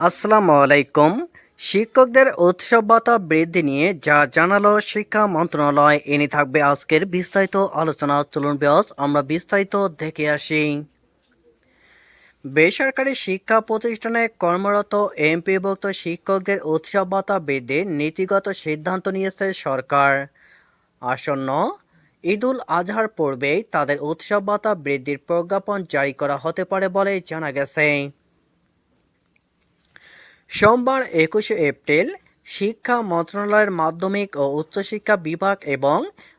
আসসালামু আলাইকুম। শিক্ষকদের উৎসব ভাতা বৃদ্ধি নিয়ে যা জানালো শিক্ষা মন্ত্রণালয় এনে থাকবে আজকের বিস্তারিত আলোচনা। চলুন ব্যাস আমরা বিস্তারিত দেখে আসি। বেসরকারি শিক্ষা প্রতিষ্ঠানে কর্মরত এমপিভুক্ত শিক্ষকদের উৎসব ভাতা বৃদ্ধির নীতিগত সিদ্ধান্ত নিয়েছে সরকার। আসন্ন ঈদুল আজহার পূর্বেই তাদের উৎসব ভাতা বৃদ্ধির প্রজ্ঞাপন জারি করা হতে পারে বলে জানা গেছে। সোমবার একুশে এপ্রিল শিক্ষা মন্ত্রণালয়ের মাধ্যমিক ও উচ্চশিক্ষা বিভাগ এবং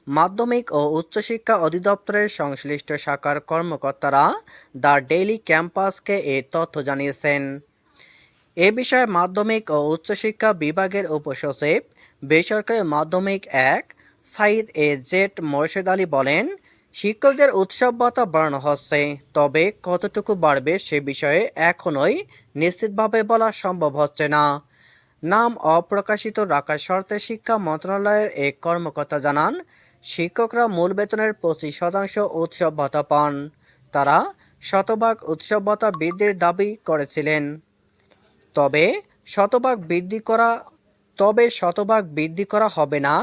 মাধ্যমিক ও উচ্চশিক্ষা অধিদপ্তরের সংশ্লিষ্ট শাখার কর্মকর্তারা দ্য ডেইলি ক্যাম্পাসকে এ তথ্য জানিয়েছেন। এ বিষয়ে মাধ্যমিক ও উচ্চশিক্ষা বিভাগের উপসচিব, বেসরকারি মাধ্যমিক এক, সাইদ এ জেড মোর্শেদ আলী বলেন শিক্ষকদের উৎসব ভাতা বাড়ানো হচ্ছে, তবে কতটুকু বাড়বে সে বিষয়ে এখনোই নিশ্চিতভাবে বলা সম্ভব হচ্ছে না। নাম অপ্রকাশিত রাখার শর্তে শিক্ষা মন্ত্রণালয়ের এক কর্মকর্তা জানান, শিক্ষকরা মূল বেতনের পঁচিশ শতাংশ উৎসব ভাতা পান তারা শতভাগ উৎসব ভাতা বৃদ্ধির দাবি করেছিলেন। তবে শতভাগ বৃদ্ধি করা, তবে শতভাগ বৃদ্ধি করা হবে না,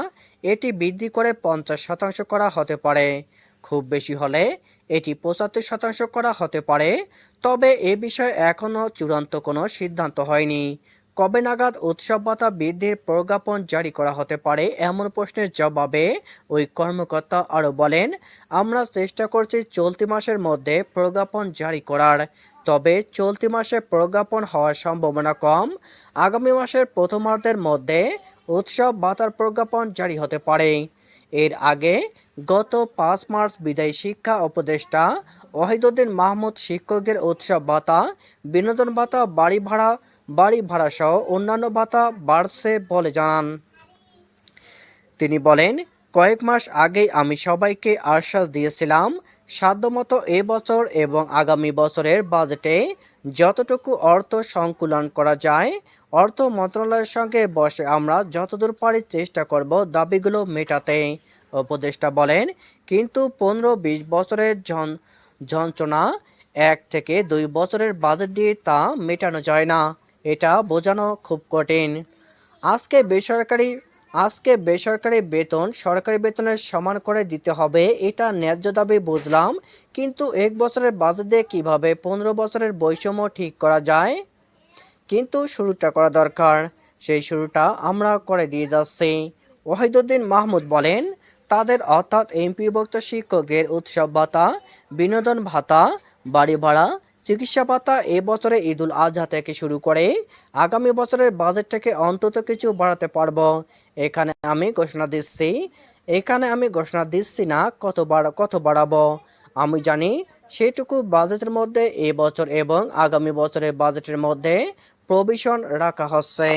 এটি বৃদ্ধি করে পঞ্চাশ শতাংশ করা হতে পারে। খুব বেশি হলে এটি পঁচাত্তর শতাংশ করা হতে পারে, তবে এ বিষয়ে এখনও চূড়ান্ত কোনো সিদ্ধান্ত হয়নি। কবে নাগাদ উৎসব ভাতা বৃদ্ধির প্রজ্ঞাপন জারি করা হতে পারে এমন প্রশ্নের জবাবে ওই কর্মকর্তা আরও বলেন, আমরা চেষ্টা করছি চলতি মাসের মধ্যে প্রজ্ঞাপন জারি করার, তবে চলতি মাসে প্রজ্ঞাপন হওয়ার সম্ভাবনা কম। আগামী মাসের প্রথমার্ধের মধ্যে উৎসব ভাতার প্রজ্ঞাপন জারি হতে পারে। এর আগে গত পাঁচ মার্চ বিদায়ী শিক্ষা উপদেষ্টা ওয়াহিদুদ্দিন মাহমুদ শিক্ষকের উৎসব ভাতা, বিনোদন ভাতা, বাড়ি ভাড়া বাড়ি ভাড়া সহ অন্যান্য ভাতা বাড়ছে বলে জানান। তিনি বলেন, কয়েক মাস আগেই আমি সবাইকে আশ্বাস দিয়েছিলাম, সাধ্যমতো এবছর এবং আগামী বছরের বাজেটে যতটুকু অর্থ সংকুলন করা যায়, অর্থ মন্ত্রণালয়ের সঙ্গে বসে আমরা যতদূর পারি চেষ্টা করব দাবিগুলো মেটাতে। উপদেষ্টা বলেন, কিন্তু পনেরো বিশ বছরের যন্ত্রণা, এক থেকে দুই বছরের বাজেট দিয়ে তা মেটানো যায় না। এটা বোঝানো খুব কঠিন। আজকে বেসরকারি আজকে বেসরকারি বেতন সরকারি বেতনের সমান করে দিতে হবে, এটা ন্যায্য দাবি বুঝলাম, কিন্তু এক বছরের বাজেট কীভাবে পনেরো বছরের বৈষম্য ঠিক করা যায়? কিন্তু শুরুটা করা দরকার। সেই শুরুটা আমরা করে দিয়ে যাচ্ছি। ওয়াহিদুদ্দিন মাহমুদ বলেন তাদের অর্থাৎ এমপিভুক্ত শিক্ষকের উৎসব ভাতা, বিনোদন ভাতা, বাড়ি ভাড়া, চিকিৎসা ভাতা এবছরে বছরে ঈদুল আজহা থেকে শুরু করে আগামী বছরের বাজেট থেকে অন্তত কিছু বাড়াতে পারব। এখানে আমি ঘোষণা দিচ্ছি, এখানে আমি ঘোষণা দিচ্ছি না কত বাড়া কত বাড়াবো। আমি জানি সেটুকু বাজেটের মধ্যে এবছর এবং আগামী বছরের বাজেটের মধ্যে প্রভিশন রাখা হচ্ছে।